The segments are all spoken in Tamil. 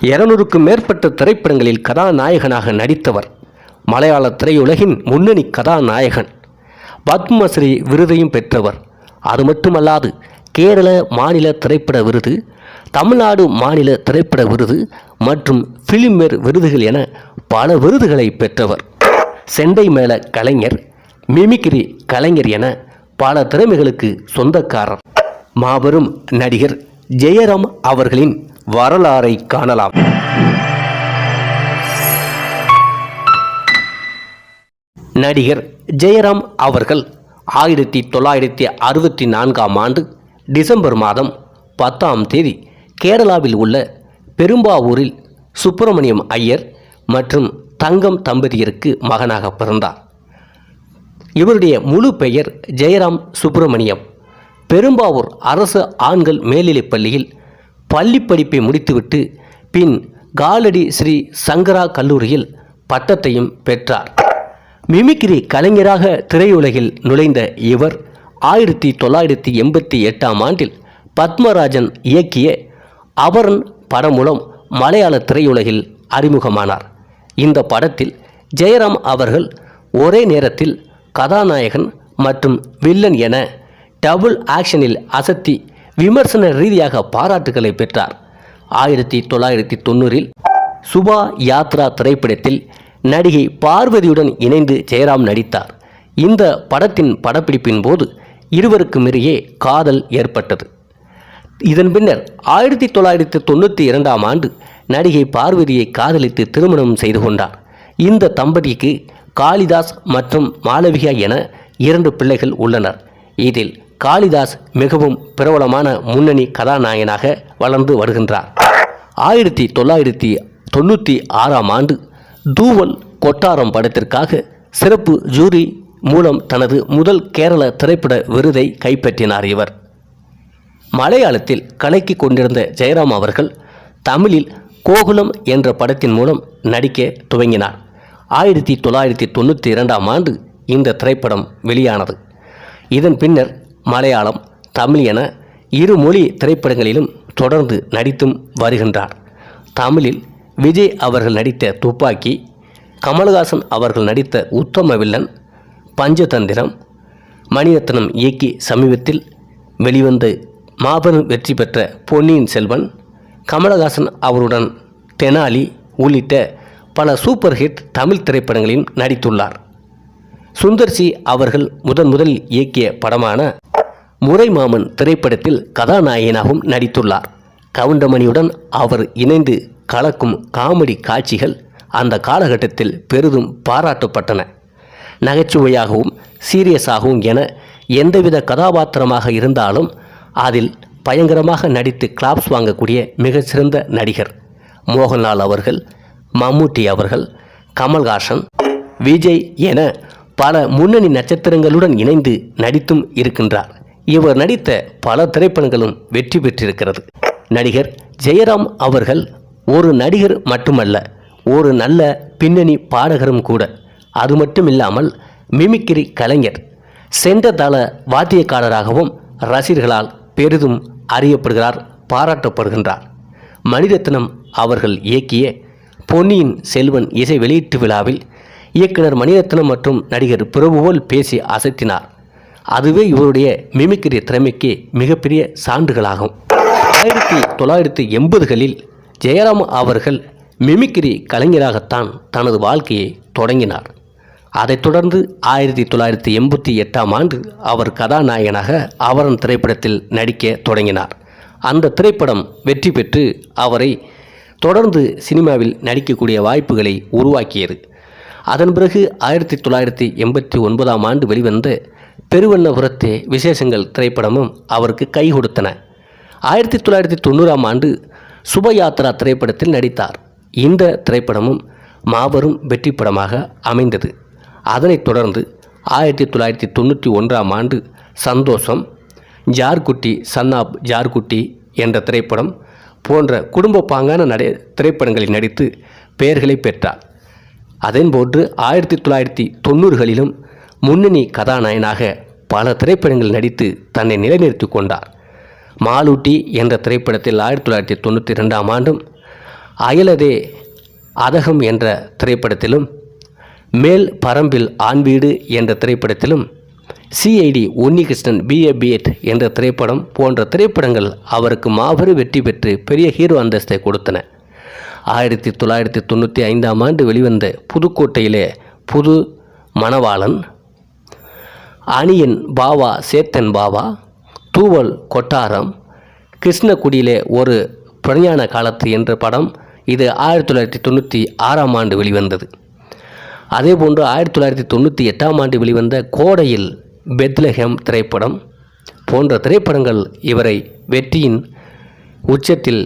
இருநூறுக்கும் மேற்பட்ட திரைப்படங்களில் கதாநாயகனாக நடித்தவர். மலையாள திரையுலகின் முன்னணி கதாநாயகன். பத்மஸ்ரீ விருதையும் பெற்றவர். அது மட்டுமல்லாது கேரள மாநில திரைப்பட விருது தமிழ்நாடு மாநில திரைப்பட விருது மற்றும் பிலிம்மேர் விருதுகள் என பல விருதுகளை பெற்றவர். செண்டை மேள கலைஞர் மிமிக்ரி கலைஞர் என பல திறமைகளுக்கு சொந்தக்காரர். மாபெரும் நடிகர் ஜெயராம் அவர்களின் வரலாறை காணலாம். நடிகர் ஜெயராம் அவர்கள் ஆயிரத்தி தொள்ளாயிரத்தி அறுபத்தி நான்காம் ஆண்டு டிசம்பர் மாதம் பத்தாம் தேதி கேரளாவில் உள்ள பெரும்பாவூரில் சுப்பிரமணியம் ஐயர் மற்றும் தங்கம் தம்பதியருக்கு மகனாக பிறந்தார். இவருடைய முழு பெயர் ஜெயராம் சுப்பிரமணியம். பெரும்பாவூர் அரசு ஆண்கள் மேல்நிலைப் பள்ளியில் பள்ளி படிப்பை முடித்துவிட்டு பின் காலடி ஸ்ரீ சங்கரா கல்லூரியில் பட்டத்தையும் பெற்றார். மிமிக்ரி கலைஞராக திரையுலகில் நுழைந்த இவர் ஆயிரத்தி தொள்ளாயிரத்தி எண்பத்தி எட்டாம் ஆண்டில் பத்மராஜன் இயக்கிய அவரன் படம் மூலம் மலையாள திரையுலகில் அறிமுகமானார். இந்த படத்தில் ஜெயராம் அவர்கள் ஒரே நேரத்தில் கதாநாயகன் மற்றும் வில்லன் என டபுள் ஆக்ஷனில் அசத்தி விமர்சன ரீதியாக பாராட்டுகளை பெற்றார். ஆயிரத்தி தொள்ளாயிரத்தி தொண்ணூறில் சுபா யாத்ரா திரைப்படத்தில் நடிகை பார்வதியுடன் இணைந்து ஜெயராம் நடித்தார். இந்த படத்தின் படப்பிடிப்பின் போது இருவருக்கும் இடையே காதல் ஏற்பட்டது. இதன் பின்னர் ஆயிரத்தி தொள்ளாயிரத்தி தொண்ணூற்றி இரண்டாம் ஆண்டு நடிகை பார்வதியை காதலித்து திருமணம் செய்து கொண்டார். இந்த தம்பதிக்கு காளிதாஸ் மற்றும் மாளவிகா என இரண்டு பிள்ளைகள் உள்ளனர். இதில் காளிதாஸ் மிகவும் பிரபலமான முன்னணி கதாநாயகனாக வளர்ந்து வருகின்றார். ஆயிரத்தி தொள்ளாயிரத்தி தொண்ணூற்றி ஆறாம் ஆண்டு தூவல் கொட்டாரம் படத்திற்காக சிறப்பு ஜூரி மூலம் தனது முதல் கேரள திரைப்பட விருதை கைப்பற்றினார் இவர். மலையாளத்தில் கலக்கி கொண்டிருந்த ஜெயராம் அவர்கள் தமிழில் கோகுலம் என்ற படத்தின் மூலம் நடிக்க துவங்கினார். ஆயிரத்தி தொள்ளாயிரத்தி தொண்ணூற்றி இரண்டாம் ஆண்டு இந்த திரைப்படம் வெளியானது. இதன் பின்னர் மலையாளம் தமிழ் என இரு மொழி திரைப்படங்களிலும் தொடர்ந்து நடித்தும் வருகின்றார். தமிழில் விஜய் அவர்கள் நடித்த துப்பாக்கி கமலஹாசன் அவர்கள் நடித்த உத்தம வில்லன் பஞ்சதந்திரம் மணிரத்னம் இயக்கி சமீபத்தில் வெளிவந்த மாபெரும் வெற்றி பெற்ற பொன்னியின் செல்வன் கமலஹாசன் அவருடன் தெனாலி உள்ளிட்ட பல சூப்பர் ஹிட் தமிழ் திரைப்படங்களிலும் நடித்துள்ளார். சுந்தர்சி அவர்கள் முதன் முதலில் இயக்கிய படமான முறைமாமன் திரைப்படத்தில் கதாநாயகனாகவும் நடித்துள்ளார். கவுண்டமணியுடன் அவர் இணைந்து கலக்கும் காமெடி காட்சிகள் அந்த காலகட்டத்தில் பெரிதும் பாராட்டப்பட்டன. நகைச்சுவையாகவும் சீரியஸாகவும் என எந்தவித கதாபாத்திரமாக இருந்தாலும் அதில் பயங்கரமாக நடித்து கிளாப்ஸ் வாங்கக்கூடிய மிகச்சிறந்த நடிகர் மோகன்லால் அவர்கள் மம்முட்டி அவர்கள் கமல்ஹாசன் விஜய் என பல முன்னணி நட்சத்திரங்களுடன் இணைந்து நடித்தும் இருக்கின்றார். இவர் நடித்த பல திரைப்படங்களும் வெற்றி பெற்றிருக்கிறது. நடிகர் ஜெயராம் அவர்கள் ஒரு நடிகர் மட்டுமல்ல ஒரு நல்ல பின்னணி பாடகரும் கூட. அது மட்டும் இல்லாமல் மிமிக்ரி கலைஞர் சென்ற தள வாத்தியக்காரராகவும் ரசிகர்களால் பெரிதும் அறியப்படுகிறார் பாராட்டப்படுகின்றார். மணிரத்னம் அவர்கள் இயக்கிய பொன்னியின் செல்வன் இசை வெளியீட்டு விழாவில் இயக்குனர் மணிரத்னம் மற்றும் நடிகர் பிரபுவோல் பேசி அசத்தினார் அதுவே இவருடைய மிமிக்ரி திறமைக்கு மிகப்பெரிய சான்றுகளாகும். ஆயிரத்தி தொள்ளாயிரத்தி எண்பதுகளில் ஜெயராம் அவர்கள் மிமிக்ரி கலைஞராகத்தான் தனது வாழ்க்கையை தொடங்கினார். அதைத் தொடர்ந்து ஆயிரத்தி தொள்ளாயிரத்தி எண்பத்தி எட்டாம் ஆண்டு அவர் கதாநாயகனாக அவரன் திரைப்படத்தில் நடிக்க தொடங்கினார். அந்த திரைப்படம் வெற்றி பெற்று அவரை தொடர்ந்து சினிமாவில் நடிக்கக்கூடிய வாய்ப்புகளை உருவாக்கியது. அதன் பிறகு ஆயிரத்தி தொள்ளாயிரத்தி எண்பத்தி ஒன்பதாம் ஆண்டு வெளிவந்த பெருவண்ணபுரத்தே விசேஷங்கள் திரைப்படமும் அவருக்கு கை கொடுத்தன. ஆயிரத்தி தொள்ளாயிரத்தி தொண்ணூறாம் ஆண்டு சுபயாத்ரா திரைப்படத்தில் நடித்தார். இந்த திரைப்படமும் மாபெரும் வெற்றி படமாக அமைந்தது. அதனைத் தொடர்ந்து ஆயிரத்தி தொள்ளாயிரத்தி தொண்ணூற்றி ஒன்றாம் ஆண்டு சந்தோஷம் ஜார்குட்டி சன்னாப் ஜார்குட்டி என்ற திரைப்படம் போன்ற குடும்ப பாங்கான நடை திரைப்படங்களில் நடித்து பெயர்களை பெற்றார். அதன்போன்று ஆயிரத்தி தொள்ளாயிரத்தி தொண்ணூறுகளிலும் முன்னணி கதாநாயகனாக பல திரைப்படங்கள் நடித்து தன்னை நிலைநிறுத்தி கொண்டார். மாலூட்டி என்ற திரைப்படத்தில் ஆயிரத்தி தொள்ளாயிரத்தி தொண்ணூற்றி ரெண்டாம் ஆண்டும் அயலதே அதகம் என்ற திரைப்படத்திலும் மேல் பரம்பில் ஆண்வீடு என்ற திரைப்படத்திலும் சிஐடி உன்னிகிருஷ்ணன் பிஏ பிஎட் என்ற திரைப்படம் போன்ற திரைப்படங்கள் அவருக்கு மாபெரும் வெற்றி பெற்று பெரிய ஹீரோ அந்தஸ்தை கொடுத்தன. ஆயிரத்தி தொள்ளாயிரத்தி தொண்ணூற்றி ஐந்தாம் ஆண்டு வெளிவந்த புதுக்கோட்டையிலே புது மணவாளன் அணியன் பாவா சேத்தன் பாவா தூவல் கொட்டாரம் கிருஷ்ணகுடியிலே ஒரு பிரஞான காலத்து என்ற படம் இது ஆயிரத்தி தொள்ளாயிரத்தி தொண்ணூற்றி ஆறாம் ஆண்டு வெளிவந்தது. அதேபோன்று ஆயிரத்தி தொள்ளாயிரத்தி தொண்ணூற்றி எட்டாம் ஆண்டு வெளிவந்த கோடையில் பெத்லஹெம் திரைப்படம் போன்ற திரைப்படங்கள் இவரை வெற்றியின் உச்சத்தில்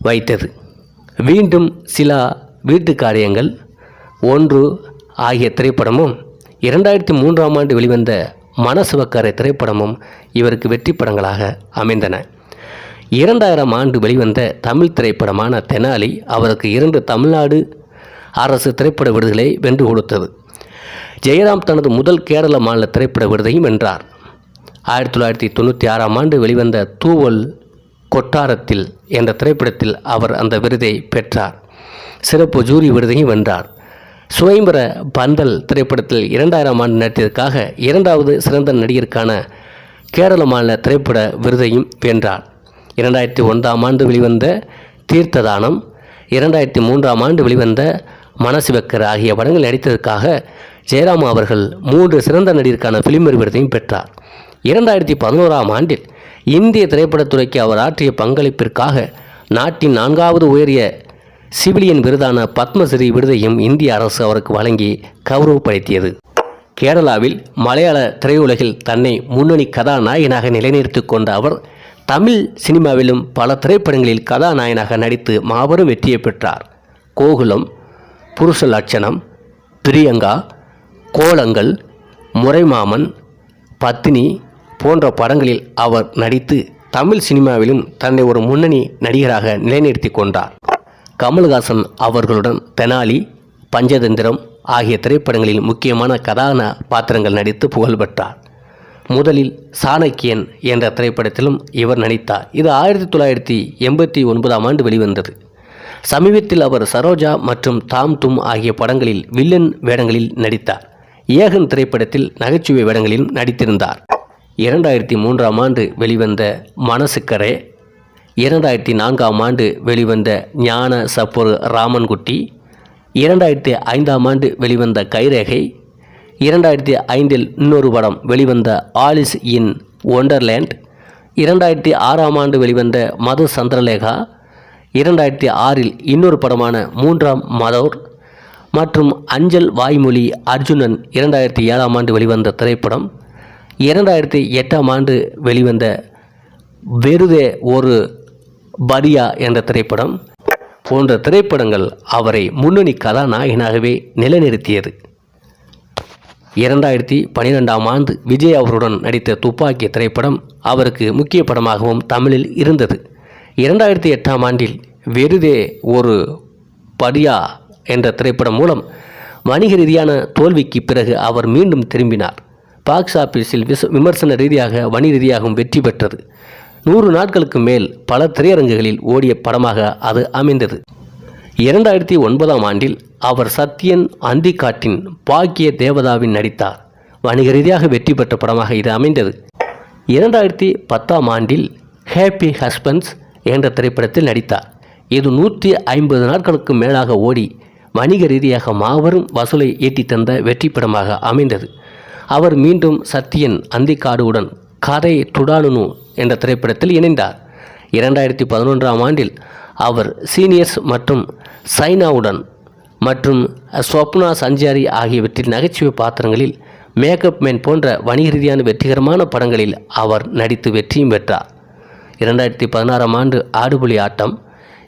வைத்தது. மீண்டும் சில வீட்டு காரியங்கள் ஒன்று ஆகிய திரைப்படமும் இரண்டாயிரத்தி மூன்றாம் ஆண்டு வெளிவந்த மனசுவக்காரை திரைப்படமும் இவருக்கு வெற்றி படங்களாக அமைந்தன. இரண்டாயிரம் ஆண்டு வெளிவந்த தமிழ் திரைப்படமான தெனாலி அவருக்கு இரண்டு தமிழ்நாடு அரசு திரைப்பட விருதுகளை வென்று கொடுத்தது. ஜெயராம் தனது முதல் கேரள மாநில திரைப்பட விருதையும் வென்றார். ஆயிரத்தி தொள்ளாயிரத்தி தொண்ணூற்றி ஆறாம் ஆண்டு வெளிவந்த தூவல் கொட்டாரத்தில் என்ற திரைப்படத்தில் அவர் அந்த விருதை பெற்றார். சிறப்பு ஜூரி விருதையும் வென்றார். சுயம்பர பந்தல் திரைப்படத்தில் இரண்டாயிரம் ஆண்டு நடித்ததற்காக இரண்டாவது சிறந்த நடிகருக்கான கேரள மாநில திரைப்பட விருதையும் வென்றார். இரண்டாயிரத்தி ஒன்றாம் ஆண்டு வெளிவந்த தீர்த்ததானம் இரண்டாயிரத்தி மூன்றாம் ஆண்டு வெளிவந்த மனசிவக்கர் ஆகிய படங்கள் நடித்ததற்காக ஜெயராமா அவர்கள் மூன்று சிறந்த நடிகருக்கான பிலிமர் விருதையும் பெற்றார். இரண்டாயிரத்தி பதினோராம் ஆண்டில் இந்திய திரைப்படத்துறைக்கு அவர் ஆற்றிய பங்களிப்பிற்காக நாட்டின் நான்காவது உயரிய சிவிலியன் விருதான பத்மஸ்ரீ விருதையும் இந்திய அரசு அவருக்கு வழங்கி கௌரவப்படுத்தியது கேரளாவில் மலையாள திரையுலகில் தன்னை முன்னணி கதாநாயகனாக நிலைநிறுத்திக் கொண்ட அவர் தமிழ் சினிமாவிலும் பல திரைப்படங்களில் கதாநாயகனாக நடித்து மாபெரும் வெற்றியை பெற்றார். கோகுலம் புருஷ லட்சணம் பிரியங்கா கோலங்கள் முறைமாமன் பத்தினி போன்ற படங்களில் அவர் நடித்து தமிழ் சினிமாவிலும் தன்னை ஒரு முன்னணி நடிகராக நிலைநிறுத்தி கொண்டார். கமல்ஹாசன் அவர்களுடன் தெனாலி பஞ்சதந்திரம் ஆகிய திரைப்படங்களில் முக்கியமான கதான பாத்திரங்கள் நடித்து புகழ் பெற்றார் முதலில் சாணக்கியன் என்ற திரைப்படத்திலும் இவர் நடித்தார். இது ஆயிரத்தி தொள்ளாயிரத்தி எண்பத்தி ஒன்பதாம் ஆண்டு வெளிவந்தது. சமீபத்தில் அவர் சரோஜா மற்றும் தாம் தும் ஆகிய படங்களில் வில்லன் வேடங்களில் நடித்தார். ஏகன் திரைப்படத்தில் நகைச்சுவை வேடங்களிலும் நடித்திருந்தார். இரண்டாயிரத்தி மூன்றாம் ஆண்டு வெளிவந்த மனசுக்கரே இரண்டாயிரத்தி நான்காம் ஆண்டு வெளிவந்த ஞான சப்பொரு ராமன்குட்டி இரண்டாயிரத்தி ஐந்தாம் ஆண்டு வெளிவந்த கைரேகை இரண்டாயிரத்தி ஐந்தில் இன்னொரு படம் வெளிவந்த ஆலிஸ் இன் ஒண்டர்லேண்ட் இரண்டாயிரத்தி ஆறாம் ஆண்டு வெளிவந்த மது சந்திரலேகா இரண்டாயிரத்தி ஆறில் இன்னொரு படமான மூன்றாம் மதோர் மற்றும் அஞ்சல் வாய்மொழி அர்ஜுனன் இரண்டாயிரத்தி ஏழாம் ஆண்டு வெளிவந்த திரைப்படம் இரண்டாயிரத்தி எட்டாம் ஆண்டு வெளிவந்த வெறுதே ஒரு பரியா என்ற திரைப்படம் போன்ற திரைப்படங்கள் அவரை முன்னணி கதாநாயகனாகவே நிலைநிறுத்தியது. இரண்டாயிரத்தி பன்னிரெண்டாம் ஆண்டு விஜய் அவருடன் நடித்த துப்பாக்கி திரைப்படம் அவருக்கு முக்கிய படமாகவும் தமிழில் இருந்தது. இரண்டாயிரத்தி எட்டாம் ஆண்டில் வெறுதே ஒரு படியா என்ற திரைப்படம் மூலம் வணிக ரீதியான தோல்விக்கு பிறகு அவர் மீண்டும் திரும்பினார். பாக்ஸ் ஆபீஸில் விச விமர்சன ரீதியாக வணிக ரீதியாகவும் வெற்றி பெற்றது. நூறு நாட்களுக்கு மேல் பல திரையரங்குகளில் ஓடிய படமாக அது அமைந்தது. இரண்டாயிரத்தி ஒன்பதாம் ஆண்டில் அவர் சத்யன் அந்திகாட்டின் பாக்கிய தேவதாவின் நடித்தார். வணிக ரீதியாக வெற்றி பெற்ற படமாக இது அமைந்தது. இரண்டாயிரத்தி பத்தாம் ஆண்டில் ஹேப்பி ஹஸ்பண்ட்ஸ் என்ற திரைப்படத்தில் நடித்தார். இது நூற்றி ஐம்பது நாட்களுக்கு மேலாக ஓடி வணிக ரீதியாக மாபெரும் வசூலை ஈட்டி தந்த வெற்றி படமாக அமைந்தது. அவர் மீண்டும் சத்யன் அந்திக்காடுவுடன் கதை துடானுனு என்ற திரைப்படத்தில் இணைந்தார். இரண்டாயிரத்தி பதினொன்றாம் ஆண்டில் அவர் சீனியர்ஸ் மற்றும் சைனாவுடன் மற்றும் ஸ்வப்னா சஞ்சாரி ஆகியவற்றில் நகைச்சுவை பாத்திரங்களில் மேக்கப் மேன் போன்ற வணிக ரீதியான வெற்றிகரமான படங்களில் அவர் நடித்து வெற்றியும் பெற்றார். இரண்டாயிரத்தி பதினாறாம் ஆண்டு ஆடுபுலி ஆட்டம்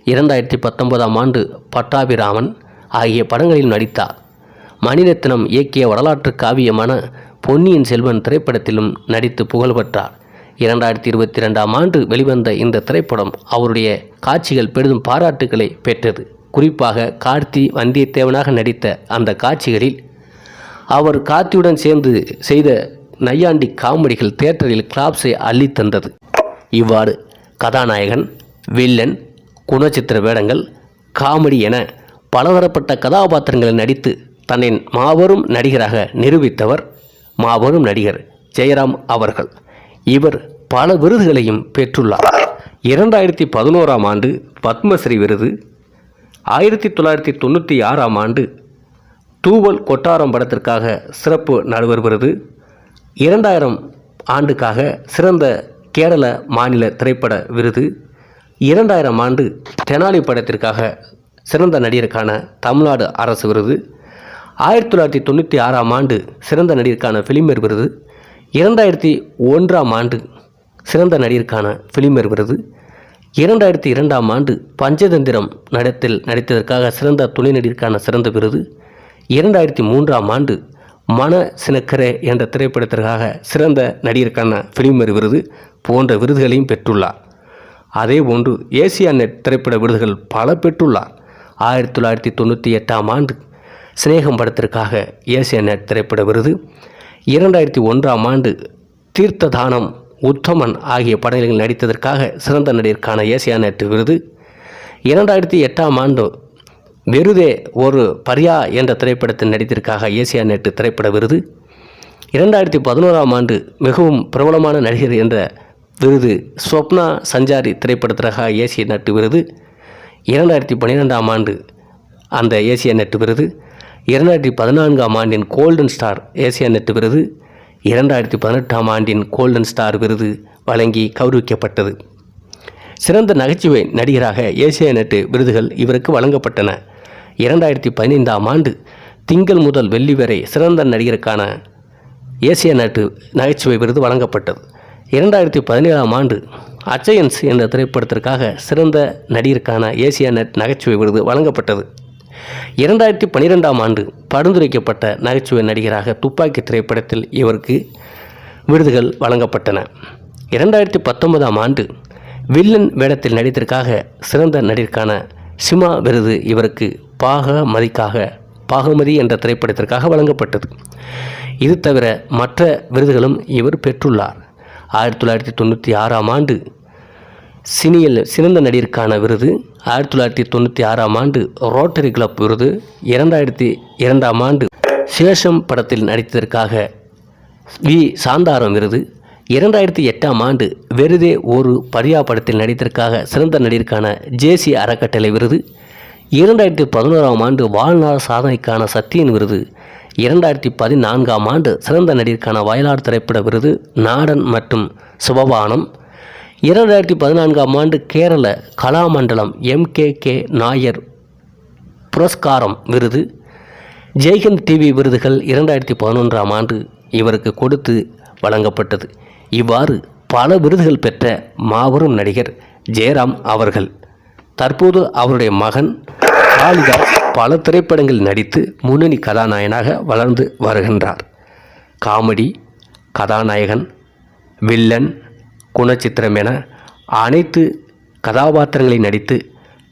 இரண்டாயிரத்தி பத்தொன்பதாம் ஆண்டு பட்டாபிராமன் ஆகிய படங்களில் நடித்தார். மணிரத்னம் இயக்கிய வரலாற்று காவியமான பொன்னியின் செல்வன் திரைப்படத்திலும் நடித்து புகழ் பெற்றார். இரண்டாயிரத்தி இருபத்தி ரெண்டாம் ஆண்டு வெளிவந்த இந்த திரைப்படம் அவருடைய காட்சிகள் பெரிதும் பாராட்டுகளை பெற்றது. குறிப்பாக கார்த்தி வந்தியத்தேவனாக நடித்த அந்த காட்சிகளில் அவர் கார்த்தியுடன் சேர்ந்து செய்த நையாண்டி காமெடிகள் தியேட்டரில் கிளாப்ஸை அள்ளித்தந்தது இவ்வாறு கதாநாயகன் வில்லன் குணச்சித்திர வேடங்கள் காமெடி என பலதரப்பட்ட கதாபாத்திரங்களில் நடித்து தன்னை மாபெரும் நடிகராக நிரூபித்தவர் மாபெரும் நடிகர் ஜெயராம் அவர்கள். இவர் பல விருதுகளையும் பெற்றுள்ளார். இரண்டாயிரத்தி பதினோராம் ஆண்டு பத்மஸ்ரீ விருது ஆயிரத்தி தொள்ளாயிரத்தி தொண்ணூற்றி ஆறாம் ஆண்டு தூவல் கொட்டாரம் படத்திற்காக சிறப்பு நடுவர் விருது இரண்டாயிரம் ஆண்டுக்காக சிறந்த கேரள மாநில திரைப்பட விருது இரண்டாயிரம் ஆண்டு தெனாலி படத்திற்காக சிறந்த நடிகருக்கான தமிழ்நாடு அரசு விருது ஆயிரத்தி தொள்ளாயிரத்தி தொண்ணூற்றி ஆறாம் ஆண்டு சிறந்த நடிகருக்கான ஃபிலிமேர் விருது இரண்டாயிரத்தி ஒன்றாம் ஆண்டு சிறந்த நடிகருக்கான ஃபிலிமேர் விருது இரண்டாயிரத்தி இரண்டாம் ஆண்டு பஞ்சதந்திரம் நடத்தில் நடித்ததற்காக சிறந்த துணை நடிகருக்கான சிறந்த விருது. இரண்டாயிரத்தி மூன்றாம் ஆண்டு மன சினக்கரே என்ற திரைப்படத்திற்காக சிறந்த நடிகருக்கான ஃபிலிமேர் விருது போன்ற விருதுகளையும் பெற்றுள்ளார். அதேபோன்று ஏசியா நெட் திரைப்பட விருதுகள் பல பெற்றுள்ளார். ஆயிரத்தி தொள்ளாயிரத்தி தொண்ணூற்றி எட்டாம் ஆண்டு சிநேகம் படத்திற்காக ஏசியா நெட் திரைப்பட விருது. இரண்டாயிரத்தி ஒன்றாம் ஆண்டு தீர்த்ததானம் உத்தமன் ஆகிய படங்களில் நடித்ததற்காக சிறந்த நடிகருக்கான ஏசியா நேற்று விருது. இரண்டாயிரத்தி எட்டாம் ஆண்டு வெறுதே ஒரு பரியா என்ற திரைப்படத்தில் நடித்திற்காக ஏசியா நேட்டு திரைப்பட விருது. இரண்டாயிரத்தி பதினோராம் ஆண்டு மிகவும் பிரபலமான நடிகர் என்ற விருது ஸ்வப்னா சஞ்சாரி திரைப்படத்திற்காக ஏசிய நட்டு விருது. இரண்டாயிரத்தி பன்னிரெண்டாம் ஆண்டு அந்த ஏசிய நட்டு விருது. இரண்டாயிரத்தி பதினான்காம் ஆண்டின் கோல்டன் ஸ்டார் ஏசியா நெட் விருது இரண்டாயிரத்தி பதினெட்டாம் ஆண்டின் கோல்டன் ஸ்டார் விருது வழங்கி கௌரவிக்கப்பட்டது. சிறந்த நகைச்சுவை நடிகராக ஏசியா நெட் விருதுகள் இவருக்கு வழங்கப்பட்டன. இரண்டாயிரத்தி பதினைந்தாம் ஆண்டு திங்கள் முதல் வெள்ளி வரை சிறந்த நடிகருக்கான ஏசியா நட்டு நகைச்சுவை விருது வழங்கப்பட்டது. இரண்டாயிரத்தி பதினேழாம் ஆண்டு அச்சயன்ஸ் என்ற திரைப்படத்திற்காக சிறந்த நடிகருக்கான ஏசியா நெட் நகைச்சுவை விருது வழங்கப்பட்டது. இரண்டாயிரத்தி பன்னிரெண்டாம் ஆண்டு பரிந்துரைக்கப்பட்ட நகைச்சுவை நடிகராக துப்பாக்கி திரைப்படத்தில் இவருக்கு விருதுகள் வழங்கப்பட்டன. இரண்டாயிரத்தி பத்தொன்பதாம் ஆண்டு வில்லன் வேடத்தில் நடித்திற்காக சிறந்த நடிகருக்கான சிமா விருது இவருக்கு பாக மதிக்காக பாகமதி என்ற திரைப்படத்திற்காக வழங்கப்பட்டது. இது தவிர மற்ற விருதுகளும் இவர் பெற்றுள்ளார். ஆயிரத்தி தொள்ளாயிரத்தி தொண்ணூற்றி ஆறாம் ஆண்டு சினியில் சிறந்த நடிகருக்கான விருது ஆயிரத்தி தொள்ளாயிரத்தி தொண்ணூற்றி ஆறாம் ஆண்டு ரோட்டரி கிளப் விருது இரண்டாயிரத்தி இரண்டாம் ஆண்டு சேஷம் படத்தில் நடித்ததற்காக வி. சாந்தாரம் விருது இரண்டாயிரத்தி எட்டாம் ஆண்டு வெறுதே ஒரு பரியா படத்தில் நடித்ததற்காக சிறந்த நடிகருக்கான ஜேசி அறக்கட்டளை விருது இரண்டாயிரத்தி பதினோராம் ஆண்டு வாழ்நாள் சாதனைக்கான சத்தியன் விருது இரண்டாயிரத்தி பதினான்காம் ஆண்டு சிறந்த நடிகருக்கான வயலார் திரைப்பட விருது நாடன் மற்றும் சுபவானம் இரண்டாயிரத்தி பதினான்காம் ஆண்டு Kerala Kalamandalam M K K Nair Puraskaram விருது ஜெய்ஹிந்த் டிவி விருதுகள் இரண்டாயிரத்தி பதினொன்றாம் ஆண்டு இவருக்கு கொடுத்து வழங்கப்பட்டது. இவ்வாறு பல விருதுகள் பெற்ற மாபெரும் நடிகர் ஜெயராம் அவர்கள் தற்போது அவருடைய மகன் காளிதாஸ் பல திரைப்படங்களில் நடித்து முன்னணி கதாநாயகனாக வளர்ந்து வருகின்றார். காமெடி கதாநாயகன் வில்லன் குணச்சித்திரம் என அனைத்து கதாபாத்திரங்களை நடித்து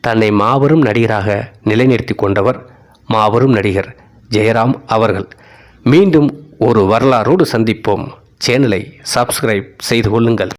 தன்னை மாபெரும் நடிகராக நிலைநிறுத்தி கொண்டவர் மாபெரும் நடிகர் ஜெயராம் அவர்கள். மீண்டும் ஒரு வரலாறோடு சந்திப்போம். சேனலை சப்ஸ்கிரைப் செய்து கொள்ளுங்கள்.